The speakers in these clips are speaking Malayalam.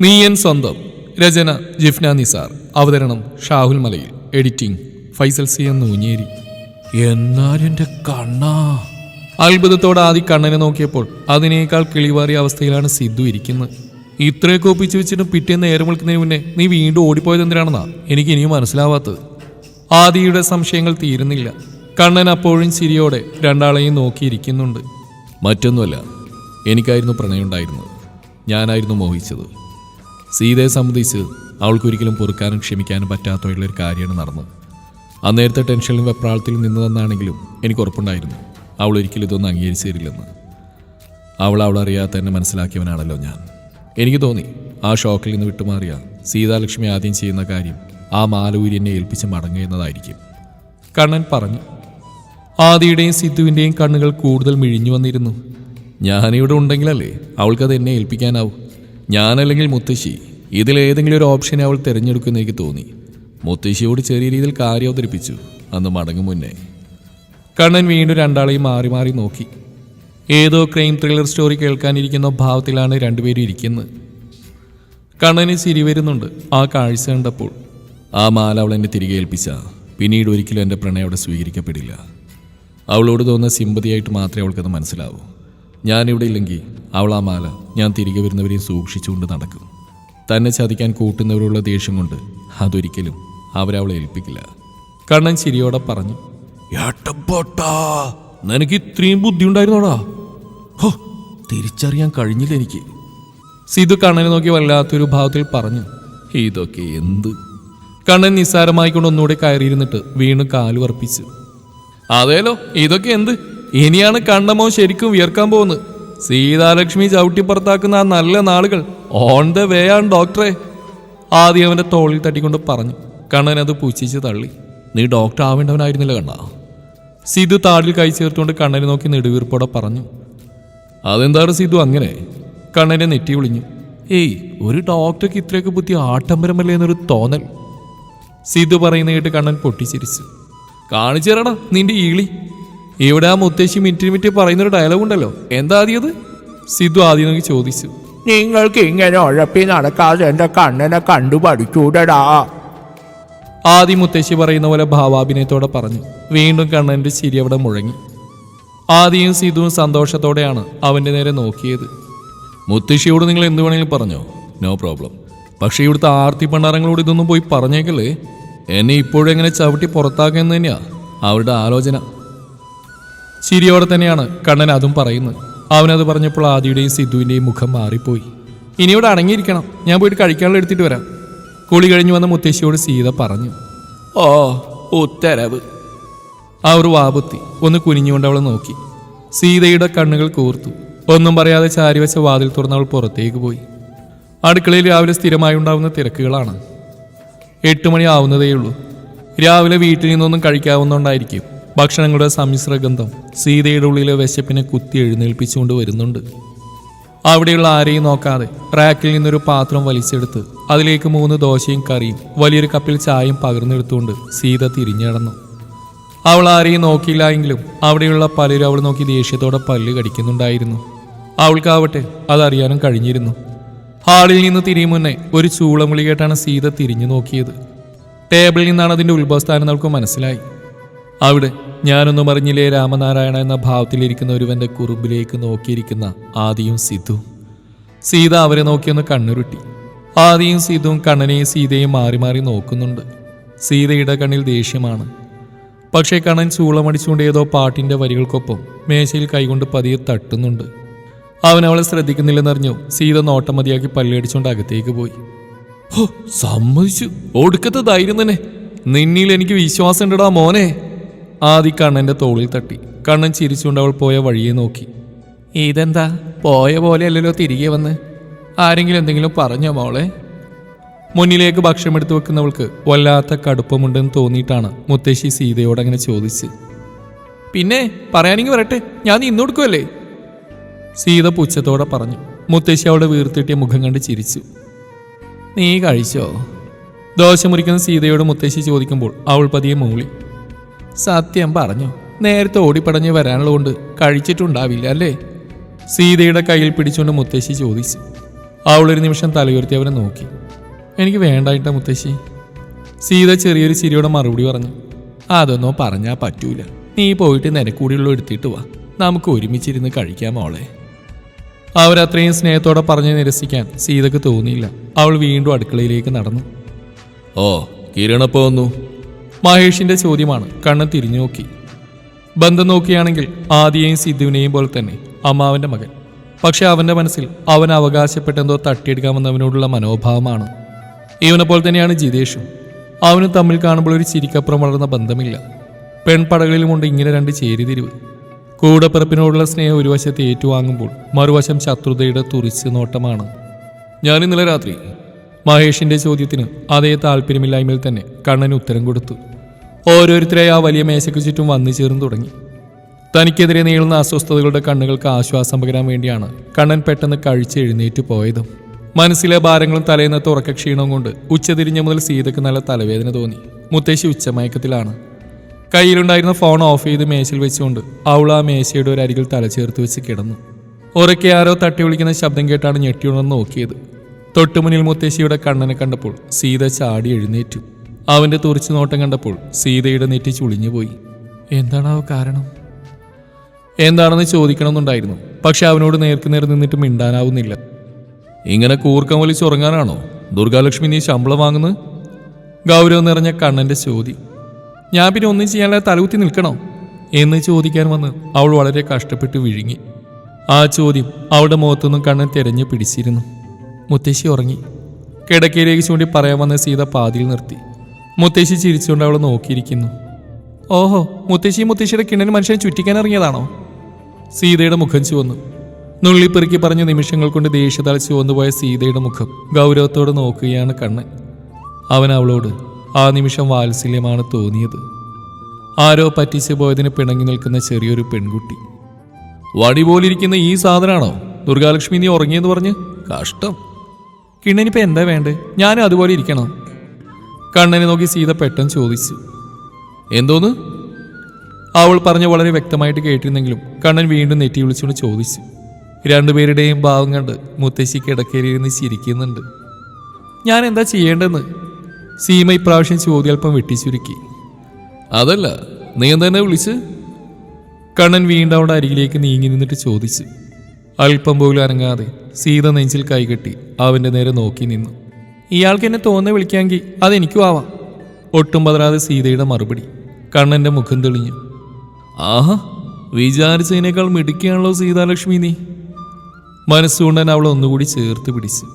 നീയൻ സ്വന്തം. രചന ജിഫ്ന നിസാർ. അവതരണം Shahul Malayil. Editing Faisal C N Noonjeri. എന്നാലെന്റെ കണ്ണാ. അത്ഭുതത്തോടെ ആദ്യ കണ്ണനെ നോക്കിയപ്പോൾ അതിനേക്കാൾ കിളിവാറിയ അവസ്ഥയിലാണ് സിദ്ധു ഇരിക്കുന്നത്. ഇത്രയൊക്കെ ഒപ്പിച്ച് വെച്ചിട്ട് പിറ്റേന്ന് നേരം വിളിക്കുന്നതിന് മുന്നേ നീ വീണ്ടും ഓടിപ്പോയത് എന്തിനാണെന്നാ എനിക്ക് ഇനിയും മനസ്സിലാവാത്തത്. ആദിയുടെ സംശയങ്ങൾ തീരുന്നില്ല. കണ്ണൻ അപ്പോഴും ചിരിയോടെ രണ്ടാളെയും നോക്കിയിരിക്കുന്നുണ്ട്. മറ്റൊന്നുമല്ല എനിക്കായിരുന്നു പ്രണയമുണ്ടായിരുന്നത് ഞാനായിരുന്നു മോഹിച്ചത്. സീതയെ സംബന്ധിച്ച് അവൾക്കൊരിക്കലും പൊറുക്കാനും ക്ഷമിക്കാനും പറ്റാത്തുള്ളൊരു കാര്യമാണ് നടന്നത്. അന്നേരത്തെ ടെൻഷനിലും വെപ്രാളത്തിലും നിന്നതെന്നാണെങ്കിലും എനിക്ക് ഉറപ്പുണ്ടായിരുന്നു. അവൾ ഒരിക്കലും ഇതൊന്നും അംഗീകരിച്ചു തരില്ലെന്ന് അവൾ അവളറിയാതെ തന്നെ മനസ്സിലാക്കിയവനാണല്ലോ ഞാൻ. എനിക്ക് തോന്നി ആ ഷോക്കിൽ നിന്ന് വിട്ടുമാറിയ സീതാലക്ഷ്മി ആദ്യം ചെയ്യുന്ന കാര്യം ആ മാലൂരി എന്നെ ഏൽപ്പിച്ച് മടങ്ങുന്നതായിരിക്കും കണ്ണൻ പറഞ്ഞു ആദിയുടെയും സിദ്ധുവിന്റെയും കണ്ണുകൾ കൂടുതൽ മിഴിഞ്ഞു വന്നിരുന്നു. ഞാനിവിടെ ഉണ്ടെങ്കിലല്ലേ അവൾക്കത് എന്നെ ഏൽപ്പിക്കാനാവും. ഞാനല്ലെങ്കിൽ മുത്തശ്ശി. ഇതിലേതെങ്കിലും ഒരു ഓപ്ഷൻ അവൾ തിരഞ്ഞെടുക്കുമെന്ന് എനിക്ക് തോന്നി. മുത്തശ്ശിയോട് ചെറിയ രീതിയിൽ കാര്യം അവതരിപ്പിച്ചു. അന്ന് മടങ്ങും മുന്നേ. കണ്ണൻ വീണ്ടും രണ്ടാളെയും മാറി മാറി നോക്കി. ഏതോ ക്രൈം ത്രില്ലർ സ്റ്റോറി കേൾക്കാനിരിക്കുന്ന ഭാവത്തിലാണ് രണ്ടുപേരും ഇരിക്കുന്നത്. കണ്ണന് സിരി വരുന്നുണ്ട്. ആ കാഴ്ച കണ്ടപ്പോൾ. ആ മാല അവൾ എന്നെ തിരികെ ഏൽപ്പിച്ച. പിന്നീട് ഒരിക്കലും എന്റെ പ്രണയം അവിടെ സ്വീകരിക്കപ്പെടില്ല. അവളോട് തോന്നുന്ന സിമ്പതിയായിട്ട് മാത്രമേ അവൾക്കത് മനസ്സിലാവൂ. ഞാനിവിടെ ഇല്ലെങ്കിൽ അവൾ ആ മാല ഞാൻ തിരികെ വരുന്നവരെയും സൂക്ഷിച്ചുകൊണ്ട് നടക്കും. തന്നെ ചതിക്കാൻ കൂട്ടുന്നവരുള്ള ദേഷ്യം കൊണ്ട് അതൊരിക്കലും അവരവളെ ഏൽപ്പിക്കില്ല. കണ്ണൻ ചിരിയോടെ പറഞ്ഞു നിനക്ക് ഇത്രയും ബുദ്ധി ഉണ്ടായിരുന്നോടാ ഹോ തിരിച്ചറിയാൻ കഴിഞ്ഞില്ല എനിക്ക്. സിധു കണ്ണനെ നോക്കി വല്ലാത്തൊരു ഭാവത്തിൽ പറഞ്ഞു ഇതൊക്കെ എന്ത്? കണ്ണൻ നിസ്സാരമായിക്കൊണ്ട് ഒന്നുകൂടെ കയറിയിരുന്നിട്ട് വീണ് കാലുവർപ്പിച്ചു. അതേലോ ഇതൊക്കെ എന്ത്? ഇനിയാണ് കണ്ണമോ ശരിക്കും വിയർക്കാൻ പോകുന്നത്. സീതാലക്ഷ്മി ചവിട്ടി പുറത്താക്കുന്ന ആ നല്ല നാളുകൾ ഓൺ ദ വേ ആണ് ഡോക്ടറെ ആദ്യം അവന്റെ തോളിൽ തട്ടിക്കൊണ്ട് പറഞ്ഞു കണ്ണൻ അത് പുച്ഛിച്ച് തള്ളി. നീ ഡോക്ടർ ആവേണ്ടവനായിരുന്നില്ല കണ്ണ. സിധു താടിൽ കൈ ചേർത്തുകൊണ്ട് കണ്ണനെ നോക്കി നെടുവീർപ്പോടെ പറഞ്ഞു അതെന്താണ് സിധു അങ്ങനെ? കണ്ണനെ നെറ്റി വിളിഞ്ഞു ഏയ് ഒരു ഡോക്ടർക്ക് ഇത്രയൊക്കെ ബുദ്ധി ആട്ടംബരമല്ലേ എന്നൊരു തോന്നൽ. സിധു പറയുന്ന കേട്ട് കണ്ണൻ പൊട്ടിച്ചിരിച്ചു കാണിച്ചു നിന്റെ ഈളി? ഇവിടെ ആ മുത്തശ്ശി മിനിറ്റ് മിനിറ്റ് പറയുന്നൊരു ഡയലോഗ് ഉണ്ടല്ലോ. എന്താ ആദ്യത് സിദ്ധു ആദ്യം നോക്കി ചോദിച്ചു. നിങ്ങൾക്ക് ഇങ്ങനെ ഉഴപ്പി നടക്കാതെ എന്റെ കണ്ണനെ കണ്ടു പഠിച്ചൂടടാ ആദ്യം മുത്തശ്ശി പറയുന്ന പോലെ ഭാവാഭിനയത്തോടെ പറഞ്ഞു. വീണ്ടും കണ്ണന്റെ ചിരി അവിടെ മുഴങ്ങി. ആദ്യം സിധുവും സന്തോഷത്തോടെയാണ് അവന്റെ നേരെ നോക്കിയത്. മുത്തശ്ശിയോട് നിങ്ങൾ എന്ത് വേണമെങ്കിലും പറഞ്ഞോ? നോ പ്രോബ്ലം പക്ഷേ ഇവിടുത്തെ ആർത്തി പണ്ടാരങ്ങളോട് ഇതൊന്നും പോയി പറഞ്ഞേക്കല്ലേ? എന്നെ ഇപ്പോഴും എങ്ങനെ ചവിട്ടി പുറത്താക്കുന്നത് തന്നെയാ അവരുടെ ആലോചന. ചിരിയോടെ തന്നെയാണ് കണ്ണൻ അതും പറയുന്നത്. അവനത് പറഞ്ഞപ്പോൾ ആദിയുടെയും സിദ്ധുവിന്റെയും മുഖം മാറിപ്പോയി. ഇനി ഇവിടെ അടങ്ങിയിരിക്കണം. ഞാൻ പോയിട്ട് കഴിക്കാനുള്ള എടുത്തിട്ട് വരാം. കുളി കഴിഞ്ഞു വന്ന മുത്തശ്ശിയോട് സീത പറഞ്ഞു. ഓ ഉത്തരവ്. അവർ വാപുത്തി. ഒന്ന് കുനിഞ്ഞുകൊണ്ട് അവളെ നോക്കി. സീതയുടെ കണ്ണുകൾ കൂർത്തു. ഒന്നും പറയാതെ ചാരി വെച്ച വാതിൽ തുറന്ന് അവൾ പുറത്തേക്ക് പോയി. അടുക്കളയിൽ രാവിലെ സ്ഥിരമായി ഉണ്ടാവുന്ന തിരക്കുകളാണ്. എട്ട് മണി ആവുന്നതേയുള്ളൂ. രാവിലെ വീട്ടിൽ നിന്നൊന്നും കഴിക്കാവുന്നതുകൊണ്ടായിരിക്കും. ഭക്ഷണങ്ങളുടെ സമ്മിശ്ര ഗന്ധം സീതയുടെ ഉള്ളിലെ വിശപ്പിനെ കുത്തി എഴുന്നേൽപ്പിച്ചുകൊണ്ട് വരുന്നുണ്ട്. അവിടെയുള്ള ആരെയും നോക്കാതെ റാക്കിൽ നിന്നൊരു പാത്രം വലിച്ചെടുത്ത് അതിലേക്ക് മൂന്ന് ദോശയും കറിയും വലിയൊരു കപ്പിൽ ചായയും പകർന്നെടുത്തുകൊണ്ട് സീത തിരിഞ്ഞടന്നു അവൾ ആരെയും നോക്കിയില്ല എങ്കിലും അവിടെയുള്ള പലരും അവൾ നോക്കി ദേഷ്യത്തോടെ പല്ല് കടിക്കുന്നുണ്ടായിരുന്നു. അവൾക്കാവട്ടെ അതറിയാനും കഴിഞ്ഞിരുന്നു. ഹാളിൽ നിന്ന് തിരിയും മുന്നേ ഒരു ചൂളം വിളി കേട്ടാണ് സീത തിരിഞ്ഞു നോക്കിയത്. ടേബിളിൽ നിന്നാണ് അതിന്റെ ഉത്ഭവസ്ഥാനം നമുക്ക് മനസ്സിലായി. അവിടെ ഞാനൊന്നും അറിഞ്ഞില്ലേ രാമനാരായണ എന്ന ഭാവത്തിലിരിക്കുന്ന ഒരുവന്റെ കുറുമ്പിലേക്ക് നോക്കിയിരിക്കുന്ന ആദിയും സിദ്ധുവും സീത അവരെ നോക്കിയൊന്ന് കണ്ണുരുട്ടി. ആദിയും സിദ്ധുവും കണ്ണനെയും സീതയും മാറി മാറി നോക്കുന്നുണ്ട്. സീതയുടെ കണ്ണിൽ ദേഷ്യമാണ്. പക്ഷേ കണ്ണൻ ചൂളമടിച്ചുകൊണ്ട് ഏതോ പാട്ടിന്റെ വരികൾക്കൊപ്പം മേശയിൽ കൈകൊണ്ട് പതിയെ തട്ടുന്നുണ്ട്. അവൻ അവളെ ശ്രദ്ധിക്കുന്നില്ലെന്നറിഞ്ഞു സീത നോട്ടം മതിയാക്കി പല്ലടിച്ചുകൊണ്ട് അകത്തേക്ക് പോയി. സമ്മതിച്ചു. ഒടുക്കത്തെ ധൈര്യം തന്നെ. നിന്നിൽ എനിക്ക് വിശ്വാസം ഉണ്ടടാ മോനെ. ആദി കണ്ണന്റെ തോളിൽ തട്ടി. കണ്ണൻ ചിരിച്ചുകൊണ്ട് അവൾ പോയ വഴിയെ നോക്കി. ഇതെന്താ? പോയ പോലെയല്ലല്ലോ തിരികെ വന്ന്. ആരെങ്കിലും എന്തെങ്കിലും പറഞ്ഞോ മോളെ? മുന്നിലേക്ക് ഭക്ഷണം എടുത്തു വെക്കുന്നവൾക്ക് വല്ലാത്ത കടുപ്പമുണ്ടെന്ന് തോന്നിയിട്ടാണ് മുത്തശ്ശി സീതയോട് അങ്ങനെ ചോദിച്ച്. പിന്നെ പറയാനെങ്കിൽ വരട്ടെ ഞാൻ ഇന്നു കൊടുക്കുമല്ലേ സീത പുച്ഛത്തോടെ പറഞ്ഞു. മുത്തശ്ശി അവളുടെ വീർത്തിട്ടിയ മുഖം കണ്ട് ചിരിച്ചു. നീ കഴിച്ചോ? ദോശ മുറിക്കുന്ന സീതയോട് മുത്തശ്ശി ചോദിക്കുമ്പോൾ അവൾ പതിയെ മൂളി. സത്യം പറഞ്ഞു നേരത്തെ ഓടിപ്പടഞ്ഞ് വരാനുള്ളതുകൊണ്ട് കഴിച്ചിട്ടുണ്ടാവില്ല അല്ലേ? സീതയുടെ കയ്യിൽ പിടിച്ചുകൊണ്ട് മുത്തശ്ശി ചോദിച്ചു. അവളൊരു നിമിഷം തലയുയർത്തി അവനെ നോക്കി. എനിക്ക് വേണ്ടായിട്ട മുത്തശ്ശി. സീത ചെറിയൊരു ചിരിയോടെ മറുപടി പറഞ്ഞു. അതൊന്നും പറഞ്ഞാൽ പറ്റൂല. നീ പോയിട്ട് നിനക്കൂടിയുള്ള എടുത്തിട്ട് വാ. നമുക്ക് ഒരുമിച്ചിരുന്ന് കഴിക്കാം മോളെ. അവരത്രയും സ്നേഹത്തോടെ പറഞ്ഞ് നിരസിക്കാൻ സീതക്ക് തോന്നിയില്ല. അവൾ വീണ്ടും അടുക്കളയിലേക്ക് നടന്നു. ഓ കിരണപ്പോ വന്നു? മഹേഷിന്റെ ചോദ്യമാണ് കണ്ണ് തിരിഞ്ഞു നോക്കി. ബന്ധം നോക്കിയാണെങ്കിൽ ആദിയെയും സിദ്ധുവിനെയും പോലെ തന്നെ അമ്മാവന്റെ മകൻ. പക്ഷെ അവന്റെ മനസ്സിൽ അവൻ അവകാശപ്പെട്ടെന്തോ തട്ടിയെടുക്കാമെന്നവനോടുള്ള മനോഭാവമാണ്. ഇവനെ പോലെ തന്നെയാണ് ജിതേഷും. അവനും തമ്മിൽ കാണുമ്പോൾ ഒരു ചിരിക്കപ്പുറം വളർന്ന ബന്ധമില്ല. പെൺപടകളിലുമുണ്ട് ഇങ്ങനെ രണ്ട് ചേരിതിരിവ്. കൂടപ്പിറപ്പിനോടുള്ള സ്നേഹം ഒരു വശത്ത് ഏറ്റുവാങ്ങുമ്പോൾ മറുവശം ശത്രുതയുടെ തുറിച്ച് നോട്ടമാണ്. ഞാൻ ഇന്നലെ രാത്രി മഹേഷിന്റെ ചോദ്യത്തിന് അതേ താല്പര്യമില്ലായ്മയിൽ തന്നെ കണ്ണന് ഉത്തരം കൊടുത്തു. ഓരോരുത്തരായി ആ വലിയ മേശയ്ക്ക് ചുറ്റും വന്നു ചേർന്ന് തുടങ്ങി. തനിക്കെതിരെ നീളുന്ന അസ്വസ്ഥതകളുടെ കണ്ണുകൾക്ക് ആശ്വാസം പകരാൻ വേണ്ടിയാണ് കണ്ണൻ പെട്ടെന്ന് കഴിച്ച് എഴുന്നേറ്റ് പോയതും. മനസ്സിലെ ഭാരങ്ങളും തലേന്നത്തെ ഉറക്കക്ഷീണവും കൊണ്ട് ഉച്ചതിരിഞ്ഞ മുതൽ സീതയ്ക്ക് നല്ല തലവേദന തോന്നി. മുത്തശ്ശി ഉച്ചമയക്കത്തിലാണ്. കയ്യിലുണ്ടായിരുന്ന ഫോൺ ഓഫ് ചെയ്ത് മേശയിൽ വെച്ചുകൊണ്ട് അവൾ ആ മേശയുടെ ഒരു അരികിൽ തലചേർത്ത് വെച്ച് കിടന്നു. ഉറക്കെ ആരോ തട്ടി വിളിക്കുന്ന ശബ്ദം കേട്ടാണ് ഞെട്ടിയുണർന്ന് നോക്കിയത്. തൊട്ടുമുന്നിൽ മുത്തശ്ശിയുടെ കണ്ണനെ കണ്ടപ്പോൾ സീത ചാടി എഴുന്നേറ്റു. അവന്റെ തുറിച്ചു നോട്ടം കണ്ടപ്പോൾ സീതയുടെ നെറ്റി ചുളിഞ്ഞുപോയി. എന്താണാവോ കാരണം? എന്താണെന്ന് ചോദിക്കണമെന്നുണ്ടായിരുന്നു. പക്ഷെ അവനോട് നേർക്ക് നേർ നിന്നിട്ട് മിണ്ടാനാവുന്നില്ല. ഇങ്ങനെ കൂർക്കം വലിച്ച് ഉറങ്ങാനാണോ? ദുർഗാലക്ഷ്മി നീ ശമ്പളം വാങ്ങുന്നത്? ഗൗരവം നിറഞ്ഞ കണ്ണന്റെ ചോദ്യം ഞാൻ പിന്നെ ഒന്നും ചെയ്യാനുള്ള തലകുത്തി നിൽക്കണോ? എന്ന് ചോദിക്കാൻ വന്ന് അവൾ വളരെ കഷ്ടപ്പെട്ട് വിഴുങ്ങി. ആ ചോദ്യം അവളുടെ മുഖത്തുനിന്നും കണ്ണൻ തിരഞ്ഞു പിടിച്ചിരുന്നു. മുത്തശ്ശി ഉറങ്ങി. കിടക്കയിലേക്ക് ചൂണ്ടി പറയാൻ വന്ന സീത പാതിയിൽ നിർത്തി. മുത്തശ്ശി ചിരിച്ചുകൊണ്ട് അവളെ നോക്കിയിരിക്കുന്നു. ഓഹോ മുത്തശ്ശി മുത്തശ്ശിയുടെ കിണന് മനുഷ്യനെ ചുറ്റിക്കാൻ ഇറങ്ങിയതാണോ? സീതയുടെ മുഖം ചുവന്നു. നുള്ളിപ്പെറുക്കി പറഞ്ഞ നിമിഷങ്ങൾ കൊണ്ട് ദേഷ്യത്താൽ ചുവന്നുപോയ സീതയുടെ മുഖം ഗൗരവത്തോടെ നോക്കുകയാണ് കണ്ണൻ അവൻ അവളോട് ആ നിമിഷം വാത്സല്യമാണ് തോന്നിയത്. ആരോ പറ്റിച്ചു പോയതിന് പിണങ്ങി നിൽക്കുന്ന ചെറിയൊരു പെൺകുട്ടി. വടി പോലിരിക്കുന്ന ഈ സാധനമാണോ ദുർഗാലക്ഷ്മി നീ ഉറങ്ങിയെന്ന് പറഞ്ഞ്? കഷ്ടം. കിണ്ണനിപ്പോ എന്താ വേണ്ടേ? ഞാനും അതുപോലെ ഇരിക്കണം? കണ്ണനെ നോക്കി സീത പെട്ടെന്ന് ചോദിച്ചു എന്തോന്ന്? അവൾ പറഞ്ഞ വളരെ വ്യക്തമായിട്ട് കേട്ടിരുന്നെങ്കിലും കണ്ണൻ വീണ്ടും നെറ്റി വിളിച്ചുകൊണ്ട് ചോദിച്ചു രണ്ടുപേരുടെയും ഭാവം കണ്ട് മുത്തശ്ശി കിടക്കയിലിരുന്ന് ചിരിക്കുന്നുണ്ട്. ഞാൻ എന്താ ചെയ്യേണ്ടതെന്ന്? സീമ ഇപ്രാവശ്യം ചോദ്യാൽപ്പം വെട്ടിച്ചുരുക്കി അതല്ല നീ തന്നെ വിളിച്ച്? കണ്ണൻ വീണ്ടും അവിടെ അരികിലേക്ക് നീങ്ങി നിന്നിട്ട് ചോദിച്ചു അല്പം പോലും അനങ്ങാതെ സീത നെഞ്ചിൽ കൈകെട്ടി അവന്റെ നേരെ നോക്കി നിന്നു. ഇയാൾക്ക് എന്നെ തോന്നെ വിളിക്കാമെങ്കിൽ അതെനിക്കും ആവാം. ഒട്ടും പതരാതെ സീതയുടെ മറുപടി കണ്ണന്റെ മുഖം തെളിഞ്ഞു. ആഹാ വിചാരിച്ചതിനേക്കാൾ മിടുക്കിയാണല്ലോ സീതാലക്ഷ്മി നീ. മനസ്സുകൊണ്ടൻ അവളെ ഒന്നുകൂടി ചേർത്ത് പിടിച്ചു.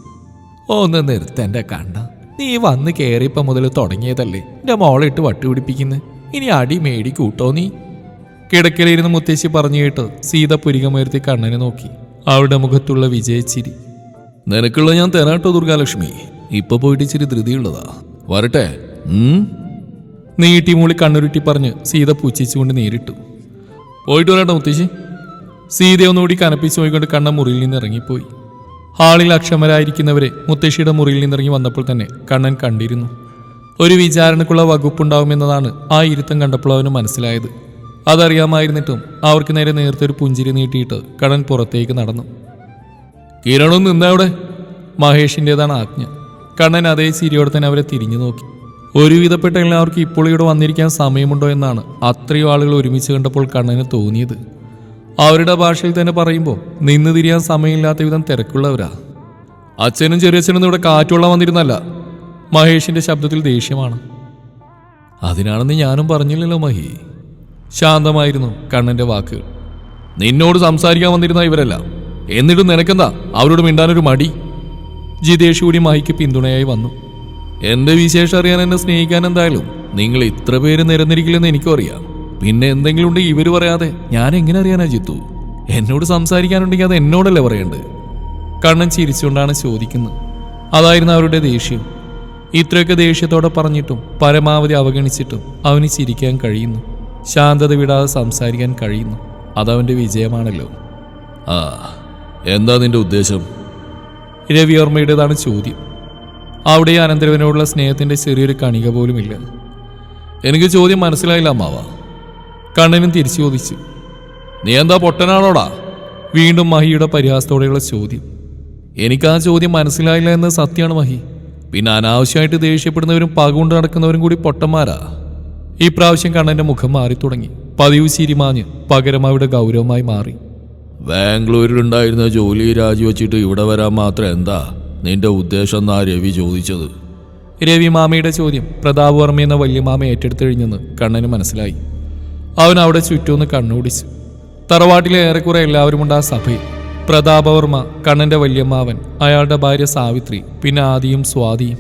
ഒന്ന് നിർത്തന്റെ കണ്ട നീ വന്ന് കയറിയപ്പോൾ മുതൽ തുടങ്ങിയതല്ലേ. എന്റെ മോളെ ഇട്ട് വട്ടുപിടിപ്പിക്കുന്നു ഇനി അടി മേടി കൂട്ടോ നീ? കിടക്കലിരുന്ന് മുത്തശ്ശി പറഞ്ഞു കേട്ട് സീത പുരികമുയർത്തി കണ്ണനെ നോക്കി. അവളുടെ മുഖത്തുള്ള വിജയച്ചിരി. നിനക്കുള്ള ഞാൻ തരാട്ടോ ദുർഗാലക്ഷ്മി. ഇപ്പൊ പോയിട്ട് ഇച്ചിരി ധൃതിയുള്ളതാ. വരട്ടെ. നീട്ടി മൂളി കണ്ണുരുട്ടി പറഞ്ഞ് സീത പുച്ഛിച്ചുകൊണ്ട് നേരിട്ടു. പോയിട്ട് വരട്ടെ മുത്തശ്ശി. സീത ഒന്നുകൂടി കനപ്പിച്ചു പോയിക്കൊണ്ട് കണ്ണ മുറിയിൽ നിന്ന് ഇറങ്ങിപ്പോയി. ഹാളിൽ അക്ഷമരായിരിക്കുന്നവരെ മുത്തശ്ശിയുടെ മുറിയിൽ നിന്നിറങ്ങി വന്നപ്പോൾ തന്നെ കണ്ണൻ കണ്ടിരുന്നു. ഒരു വിചാരണക്കുള്ള വകുപ്പുണ്ടാവുമെന്നതാണ് ആ ഇരുത്തം കണ്ടപ്പോൾ അവന് മനസ്സിലായത്. അതറിയാമായിരുന്നിട്ടും അവർക്ക് നേരെ നേരത്തെ ഒരു പുഞ്ചിരി നീട്ടിയിട്ട് കണൻ പുറത്തേക്ക് നടന്നു. കിരണും നിന്നവിടെ. മഹേഷിന്റെതാണ് ആജ്ഞ. കണ്ണൻ അതേ ചിരിയോടെ തന്നെ അവരെ തിരിഞ്ഞു നോക്കി. ഒരുവിധപ്പെട്ട എല്ലാവർക്കും ഇപ്പോൾ ഇവിടെ വന്നിരിക്കാൻ സമയമുണ്ടോ എന്നാണ് അത്രയും ആളുകൾ ഒരുമിച്ച് കണ്ടപ്പോൾ കണ്ണന് തോന്നിയത്. അവരുടെ ഭാഷയിൽ തന്നെ പറയുമ്പോൾ നിന്ന് തിരിയാൻ സമയമില്ലാത്ത വിധം തിരക്കുള്ളവരാ. അച്ഛനും ചെറിയച്ഛനും ഇവിടെ കാറ്റുള്ള വന്നിരുന്നല്ല. മഹേഷിന്റെ ശബ്ദത്തിൽ ദേഷ്യമാണ്. അതിനാണെന്ന് ഞാനും പറഞ്ഞില്ലല്ലോ മഹി. ശാന്തമായിരുന്നു കണ്ണന്റെ വാക്കുകൾ. നിന്നോട് സംസാരിക്കാൻ വന്നിരുന്ന ഇവരല്ല. എന്നിട്ടും നിനക്കെന്താ? അവരോട് മിണ്ടാനൊരു മടി. ജിതേഷ് കൂടി മഹിക്ക് പിന്തുണയായി വന്നു. എന്റെ വിശേഷം അറിയാൻ എന്നെ സ്നേഹിക്കാൻ എന്തായാലും? നിങ്ങൾ ഇത്ര പേര് നിരന്നിരിക്കില്ലെന്ന് എനിക്കും അറിയാം. പിന്നെ എന്തെങ്കിലും ഉണ്ടെങ്കിൽ ഇവർ പറയാതെ ഞാൻ എങ്ങനെ അറിയാനാ ജിത്തു? എന്നോട് സംസാരിക്കാനുണ്ടെങ്കിൽ അത് എന്നോടല്ലേ പറയേണ്ടത്? കണ്ണൻ ചിരിച്ചുകൊണ്ടാണ് ചോദിക്കുന്നത്. അതായിരുന്നു അവരുടെ ദേഷ്യം. ഇത്രയൊക്കെ ദേഷ്യത്തോടെ പറഞ്ഞിട്ടും പരമാവധി അവഗണിച്ചിട്ടും അവന് ചിരിക്കാൻ കഴിയുന്നു. ശാന്തത വിടാതെ സംസാരിക്കാൻ കഴിയുന്നു. അതവന്റെ വിജയമാണല്ലോ. ആ എന്താ നിന്റെ ഉദ്ദേശം? രവിവർമ്മയുടേതാണ് ചോദ്യം. അവിടെ അനന്തരവനോടുള്ള സ്നേഹത്തിന്റെ ചെറിയൊരു കണിക പോലുമില്ല. എനിക്ക് ചോദ്യം മനസ്സിലായില്ല അമ്മാവ. കണ്ണനും തിരിച്ചു ചോദിച്ചു. നീ എന്താ പൊട്ടനാണോടാ? വീണ്ടും മഹിയുടെ പരിഹാസത്തോടെയുള്ള ചോദ്യം. എനിക്ക് ആ ചോദ്യം മനസ്സിലായില്ല എന്ന് സത്യമാണ് മഹി. പിന്നെ അനാവശ്യമായിട്ട് ദേഷ്യപ്പെടുന്നവരും പകുകൊണ്ട് നടക്കുന്നവരും കൂടി പൊട്ടന്മാരാ. ഈ പ്രാവശ്യം കണ്ണന്റെ മുഖം മാറി തുടങ്ങി പതിവ് ചിരിമാഞ്ഞ് പകരം അവിടെ ഗൗരവമായി മാറി. ബാംഗ്ലൂരിലുണ്ടായിരുന്ന ജോലി രാജിവെച്ചിട്ട് ഇവിടെ വരാൻ മാത്രം എന്താ നിന്റെ ഉദ്ദേശം എന്നാ രവി ചോദിച്ചത്? രവി മാമയുടെ ചോദ്യം പ്രതാപ് വർമ്മ എന്ന വലിയ മാമ ഏറ്റെടുത്തു കഴിഞ്ഞെന്ന് കണ്ണന് മനസ്സിലായി. അവൻ അവിടെ ചുറ്റുമൊന്ന് കണ്ണോടിച്ചു തറവാട്ടിലെ ഏറെക്കുറെ എല്ലാവരും ഉണ്ട് ആ സഭയിൽ. പ്രതാപവർമ്മ കണ്ണന്റെ വല്യമ്മാവൻ അയാളുടെ ഭാര്യ സാവിത്രി പിന്നെ ആദിയും സ്വാതിയും.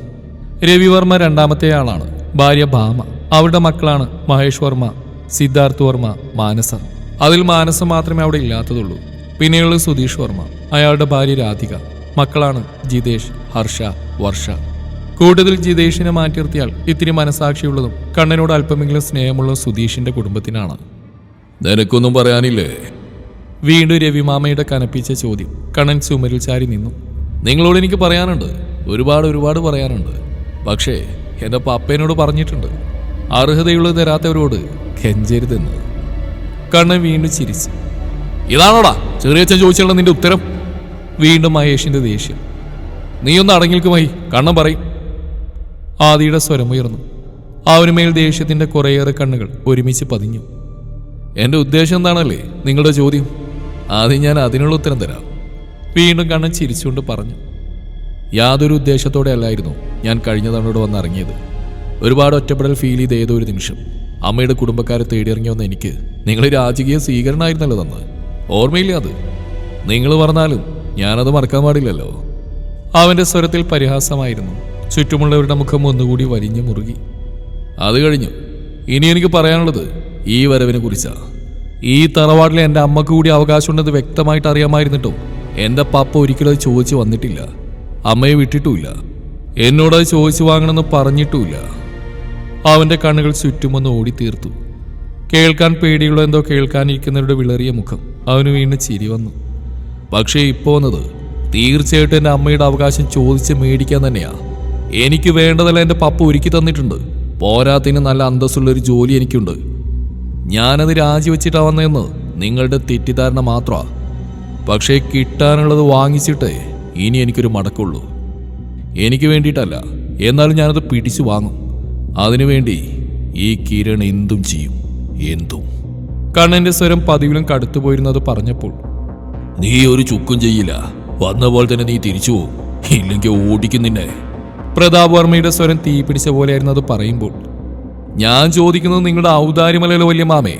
രവിവർമ്മ രണ്ടാമത്തെ ആളാണ്. ഭാര്യ ഭാമ. അവരുടെ മക്കളാണ് മഹേഷ് വർമ്മ സിദ്ധാർത്ഥ് വർമ്മ മാനസ. അതിൽ മാനസ മാത്രമേ അവിടെ ഇല്ലാത്തതുള്ളൂ. പിന്നെയുള്ളത് സുധീഷ് വർമ്മ. അയാളുടെ ഭാര്യ രാധിക. മക്കളാണ് ജിതേഷ് ഹർഷ വർഷ. കൂടുതൽ ജിതേഷിനെ മാറ്റിർത്തിയാൽ ഇത്തിരി മനസാക്ഷിയുള്ളതും കണ്ണനോട് അല്പമെങ്കിലും സ്നേഹമുള്ള സുധീഷിന്റെ കുടുംബത്തിനാണ്. നിനക്കൊന്നും പറയാനില്ലേ? വീണ്ടും രവിമാമയുടെ കനപ്പിച്ച ചോദ്യം. കണ്ണൻ ചുമരിൽ ചാരി നിന്നു. നിങ്ങളോട് എനിക്ക് പറയാനുണ്ട്. ഒരുപാട് ഒരുപാട് പറയാനുണ്ട്. പക്ഷേ എന്റെ പപ്പേനോട് പറഞ്ഞിട്ടുണ്ട്. അർഹതയുള്ളത് തരാത്തവരോട് കെഞ്ചരുതെന്ന്. കണ്ണൻ വീണ്ടും ചിരിച്ചു. ഇതാണോടാ? ചെറിയച്ഛൻ ചോദിച്ചുള്ള നിന്റെ ഉത്തരം. വീണ്ടും മഹേഷിന്റെ ദേഷ്യം. നീ ഒന്ന് അടങ്ങിൽക്കുമായി കണ്ണം പറയും. ആദിയുടെ സ്വരമുയർന്നു അവനുമേൽ ദേഷ്യത്തിന്റെ കുറേയേറെ കണ്ണുകൾ ഒരുമിച്ച് പതിഞ്ഞു. എന്റെ ഉദ്ദേശം എന്താണല്ലേ നിങ്ങളുടെ ചോദ്യം? ആദ്യം ഞാൻ അതിനുള്ള ഉത്തരം തരാം. വീണ്ടും കണ്ണൻ ചിരിച്ചുകൊണ്ട് പറഞ്ഞു. യാതൊരു ഉദ്ദേശത്തോടെ അല്ലായിരുന്നു ഞാൻ കഴിഞ്ഞ തവണയോട് വന്ന് ഇറങ്ങിയത്. ഒരുപാട് ഒറ്റപ്പെടൽ ഫീൽ ചെയ്ത ഒരു നിമിഷം. അമ്മയുടെ കുടുംബക്കാരെ തേടിയിറങ്ങി വന്ന എനിക്ക് നിങ്ങൾ രാജകീയ സ്വീകരണമായിരുന്നല്ലോ തന്ന് ഓർമ്മയില്ല അത്. നിങ്ങൾ പറഞ്ഞാലും ഞാനത് മറക്കാൻ പാടില്ലല്ലോ. അവന്റെ സ്വരത്തിൽ പരിഹാസമായിരുന്നു. ചുറ്റുമുള്ളവരുടെ മുഖം ഒന്നുകൂടി വലിഞ്ഞു മുറുകി. അത് കഴിഞ്ഞു. ഇനി എനിക്ക് പറയാനുള്ളത് ഈ വരവിനെ കുറിച്ചാണ് ഈ തറവാട്ടിലെ എന്റെ അമ്മയ്ക്ക് കൂടി അവകാശമുണ്ടെന്ന് വ്യക്തമായിട്ട് അറിയാമായിരുന്നിട്ടും എന്റെ പാപ്പ ഒരിക്കലും അത് ചോദിച്ചു വന്നിട്ടില്ല. അമ്മയെ വിട്ടിട്ടുമില്ല. എന്നോടത് ചോദിച്ചു വാങ്ങണമെന്ന് പറഞ്ഞിട്ടുമില്ല. അവന്റെ കണ്ണുകൾ ചുറ്റുമൊന്ന് ഓടിത്തീർത്തു. കേൾക്കാൻ പേടിയുള്ള എന്തോ കേൾക്കാനിരിക്കുന്നവരുടെ വിളറിയ മുഖം. അവന് വീണ്ടും ചിരി വന്നു. പക്ഷേ ഇപ്പോൾ വന്നത് തീർച്ചയായിട്ടും എന്റെ അമ്മയുടെ അവകാശം ചോദിച്ച് മേടിക്കാൻ തന്നെയാ. എനിക്ക് വേണ്ടതല്ല എന്റെ പപ്പ ഒരുക്കി തന്നിട്ടുണ്ട്. പോരാത്തിന് നല്ല അന്തസ്സുള്ള ഒരു ജോലി എനിക്കുണ്ട്. ഞാനത് രാജിവെച്ചിട്ടാ വന്നതെന്ന് നിങ്ങളുടെ തെറ്റിദ്ധാരണ മാത്രമാ പക്ഷേ കിട്ടാനുള്ളത് വാങ്ങിച്ചിട്ടേ ഇനി എനിക്കൊരു മടക്കുള്ളൂ. എനിക്ക് വേണ്ടിയിട്ടല്ല എന്നാലും ഞാനത് പിടിച്ചു വാങ്ങും. അതിനുവേണ്ടി ഈ കിരൺ എന്തും ചെയ്യും എന്തും. കണ്ണന്റെ സ്വരം പതിവിലും കടുത്തുപോയിരുന്നത് പറഞ്ഞപ്പോൾ നീ ഒരു ചുക്കും ചെയ്യില്ല. വന്ന പോലെ തന്നെ നീ തിരിച്ചു പോകും ഇല്ലെങ്കിൽ ഓടിക്കും നിന്നെ. പ്രതാപ് വർമ്മയുടെ സ്വരം തീ പിടിച്ച പോലെയായിരുന്നു അത് പറയുമ്പോൾ ഞാൻ ചോദിക്കുന്നത് നിങ്ങളുടെ ഔദാര്യമല്ലല്ലോ വലിയ മാമേ.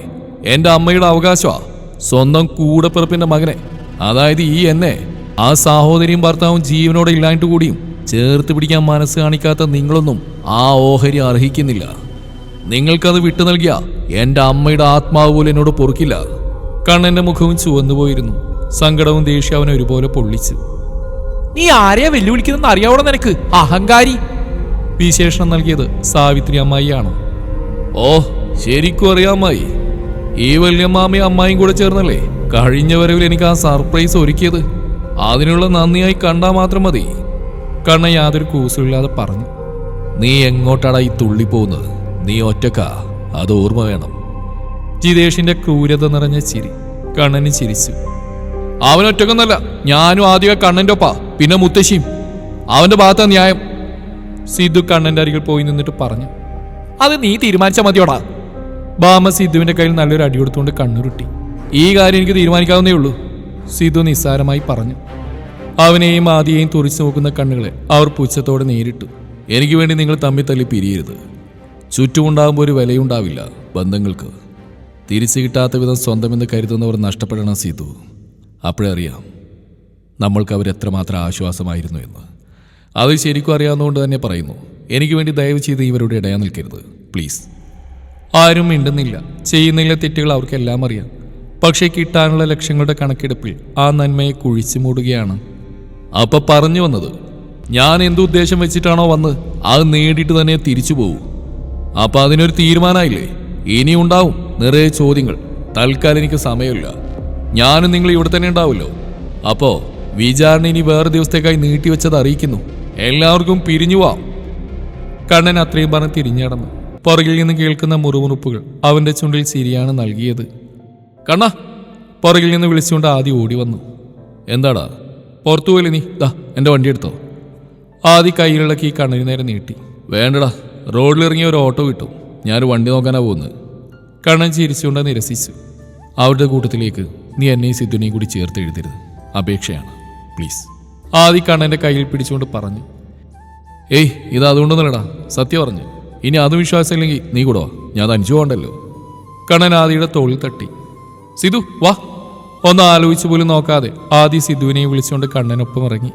എന്റെ അമ്മയുടെ അവകാശമാ. സ്വന്തം കൂടപ്പിറപ്പിന്റെ മകനെ. അതായത് ഈ എന്നെ ആ സഹോദരിയും ഭർത്താവും ജീവനോടെ ഇല്ലായിട്ട് കൂടിയും ചേർത്ത് പിടിക്കാൻ മനസ്സ് കാണിക്കാത്ത നിങ്ങളൊന്നും ആ ഓഹരി അർഹിക്കുന്നില്ല. നിങ്ങൾക്കത് വിട്ടു നൽകിയ എന്റെ അമ്മയുടെ ആത്മാവ് പോലും എന്നോട് പൊറുക്കില്ല. കണ്ണന്റെ മുഖവും ചുവന്നുപോയിരുന്നു സങ്കടവും ദേഷ്യം അവനെ ഒരുപോലെ പൊള്ളിച്ചു. നീ ആരെയാ വെല്ലുവിളിക്കുന്നെന്ന് അറിയാവണം നിനക്ക്? അഹങ്കാരി. വിശേഷണം നൽകിയത് സാവിത്രി അമ്മായിയാണ്. ഓ ശരിക്കും അറിയാമായി ഈ വല്യമ്മാമയും അമ്മായും കൂടെ ചേർന്നല്ലേ? കഴിഞ്ഞ വരവിൽ എനിക്ക് ആ സർപ്രൈസ് ഒരുക്കിയത്. അതിനുള്ള നന്ദിയായി കണ്ടാ മാത്രം മതി. കണ്ണ യാതൊരു കൂസുമില്ലാതെ പറഞ്ഞു. നീ എങ്ങോട്ടാടാ ഈ തുള്ളി പോകുന്നത്? നീ ഒറ്റക്കാ? അത് ഓർമ്മ വേണം. ജിതേഷിന്റെ ക്രൂരത നിറഞ്ഞ ചിരി കണ്ണന് ചിരിച്ചു. അവൻ ഒറ്റക്കൊന്നല്ല ഞാനും ആദ്യമേ കണ്ണന്റെ ഒപ്പാ പിന്നെ മുത്തശ്ശിയും. അവന്റെ ഭാഗത്താ ന്യായം. സിദ്ധു കണ്ണന്റെ അരികിൽ പോയി നിന്നിട്ട് പറഞ്ഞു. അത് നീ തീരുമാനിച്ച മതിയോടാ. ബാമ സിദ്ധുവിന്റെ കയ്യിൽ നല്ലൊരു അടി കൊടുത്തുകൊണ്ട് കണ്ണുരുട്ടി. ഈ കാര്യം എനിക്ക് തീരുമാനിക്കാവുന്നേ ഉള്ളൂ സിദ്ധു നിസ്സാരമായി പറഞ്ഞു. അവനെയും ആദിയെയും തുറിച്ചു നോക്കുന്ന കണ്ണുകളെ അവർ പുച്ഛത്തോടെ നേരിട്ടു. എനിക്ക് വേണ്ടി നിങ്ങൾ തമ്മിൽ തല്ലി പിരിയരുത്. ചുറ്റുമുണ്ടാകുമ്പോൾ ഒരു വിലയുണ്ടാവില്ല ബന്ധങ്ങൾക്ക്. തിരിച്ചു കിട്ടാത്ത വിധം സ്വന്തമെന്ന് കരുതുന്നവർ നഷ്ടപ്പെടണം സീതു. അപ്പോഴേ അറിയാം നമ്മൾക്ക് അവരെത്രമാത്രം ആശ്വാസമായിരുന്നു എന്ന്. അത് ശരിക്കും അറിയാവുന്നതുകൊണ്ട് തന്നെ പറയുന്നു എനിക്ക് വേണ്ടി ദയവ് ചെയ്ത് ഇവരുടെ ഇടയാ നിൽക്കരുത് പ്ലീസ്. ആരും മിണ്ടുന്നില്ല. ചെയ്യുന്നില്ല തെറ്റുകൾ അവർക്കെല്ലാം അറിയാം. പക്ഷേ കിട്ടാനുള്ള ലക്ഷ്യങ്ങളുടെ കണക്കെടുപ്പിൽ ആ നന്മയെ കുഴിച്ചു മൂടുകയാണ്. അപ്പം പറഞ്ഞു വന്നത് ഞാൻ എന്തുദ്ദേശം വെച്ചിട്ടാണോ വന്ന് അത് നേടിയിട്ട് തന്നെ തിരിച്ചു പോകൂ അപ്പൊ അതിനൊരു തീരുമാനമായില്ലേ ഇനി ഉണ്ടാവും നിറയെ ചോദ്യങ്ങൾ. തൽക്കാലം എനിക്ക് സമയമില്ല. ഞാനും നിങ്ങൾ ഇവിടെ തന്നെ ഉണ്ടാവുമല്ലോ. അപ്പോ വിചാരണ ഇനി വേറെ ദിവസത്തേക്കായി നീട്ടിവെച്ചത് അറിയിക്കുന്നു. എല്ലാവർക്കും പിരിഞ്ഞു പോവാം കണ്ണൻ അത്രയും പറഞ്ഞ് തിരിഞ്ഞടന്നു പുറകിൽ നിന്ന് കേൾക്കുന്ന മുറുമുറുപ്പുകൾ അവന്റെ ചുണ്ടിൽ ചിരിയാണ് നൽകിയത്. കണ്ണ പുറകിൽ നിന്ന് വിളിച്ചുകൊണ്ട് ആദ്യം ഓടി വന്നു. എന്താടാ? പുറത്തു പോയില്ലേ നീ? ദാ എന്റെ വണ്ടി എടുത്തോ. ആദ്യ കയ്യിലുള്ള കീ കണ്ണിന് നേരെ നീട്ടി. വേണ്ടടാ റോഡിലിറങ്ങിയ ഒരു ഓട്ടോ കിട്ടും. ഞാനൊരു വണ്ടി നോക്കാനാ പോകുന്നത്. കണ്ണൻ ചിരിച്ചുകൊണ്ട് നിരസിച്ചു. അവരുടെ കൂട്ടത്തിലേക്ക് നീ എന്നെയും സിദ്ധുനെയും കൂടി ചേർത്ത് എഴുതരുത്. അപേക്ഷയാണ്. പ്ലീസ്. ആദി കണ്ണന്റെ കയ്യിൽ പിടിച്ചുകൊണ്ട് പറഞ്ഞു. ഏയ് ഇത് അതുകൊണ്ടൊന്നുമല്ലടാ. സത്യം പറഞ്ഞു. ഇനി അതും വിശ്വാസമില്ലെങ്കിൽ നീ കൂടോ ഞാൻ അഞ്ചു പോകണ്ടല്ലോ. കണ്ണൻ ആദിയുടെ തോളിൽ തട്ടി. സിധു വാ. ഒന്ന് ആലോചിച്ചു പോലും നോക്കാതെ ആദി സിധുവിനെയും വിളിച്ചുകൊണ്ട് കണ്ണനൊപ്പം ഇറങ്ങി.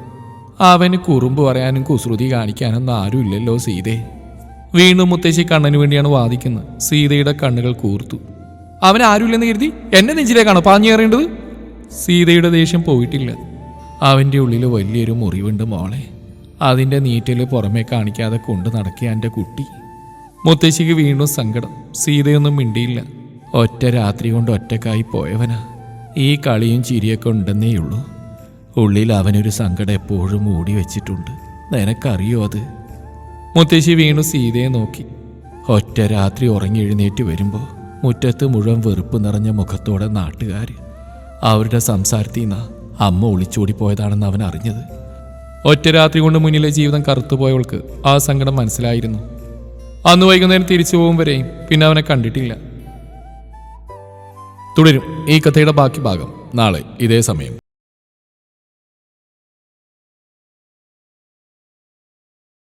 അവന് കുറുമ്പ് പറയാനും കുസൃതി കാണിക്കാനൊന്നും ആരുമില്ലല്ലോ സീതേ. വീണ്ടും മുത്തശ്ശി കണ്ണന് വേണ്ടിയാണ് വാദിക്കുന്നത്. സീതയുടെ കണ്ണുകൾ കൂർത്തു. അവൻ ആരുമില്ലെന്ന് കരുതി? എന്നെ നെഞ്ചിലേക്കാണോ പാഞ്ഞു കയറേണ്ടത്? സീതയുടെ ദേഷ്യം പോയിട്ടില്ല. അവന്റെ ഉള്ളിൽ വലിയൊരു മുറിവുണ്ട് മോളെ. അതിന്റെ നീറ്റൽ പുറമേ കാണിക്കാതെ കൊണ്ടു നടക്കിയ എന്റെ കുട്ടി. മുത്തശ്ശിക്ക് വീണ്ടും സങ്കടം. സീതയൊന്നും മിണ്ടിയില്ല. ഒറ്റ രാത്രി കൊണ്ട് ഒറ്റക്കായി പോയവനാ. ഈ കളിയും ചിരിയൊക്കെ ഉണ്ടെന്നേയുള്ളൂ. ഉള്ളിൽ അവനൊരു സങ്കടം എപ്പോഴും മൂടി വെച്ചിട്ടുണ്ട്. നിനക്കറിയോ അത്? മുത്തശ്ശി വീണു സീതയെ നോക്കി. ഒറ്റ രാത്രി ഉറങ്ങി എഴുന്നേറ്റ് വരുമ്പോൾ മുറ്റത്ത് മുഴുവൻ വെറുപ്പ് നിറഞ്ഞ മുഖത്തോടെ നാട്ടുകാർ അവരുടെ സംസാരത്തിൽ നിന്ന് അമ്മ ഒളിച്ചോടി പോയതാണെന്ന് അവൻ അറിഞ്ഞത്. ഒറ്റ രാത്രി കൊണ്ട് മുന്നിലെ ജീവിതം കറുത്തുപോയവൾക്ക് ആ സങ്കടം മനസ്സിലായിരുന്നു. അന്ന് വൈകുന്നേരം തിരിച്ചു പോകും വരെയും പിന്നെ അവനെ കണ്ടിട്ടില്ല. തുടരും ഈ കഥയുടെ ബാക്കി ഭാഗം നാളെ ഇതേ സമയം.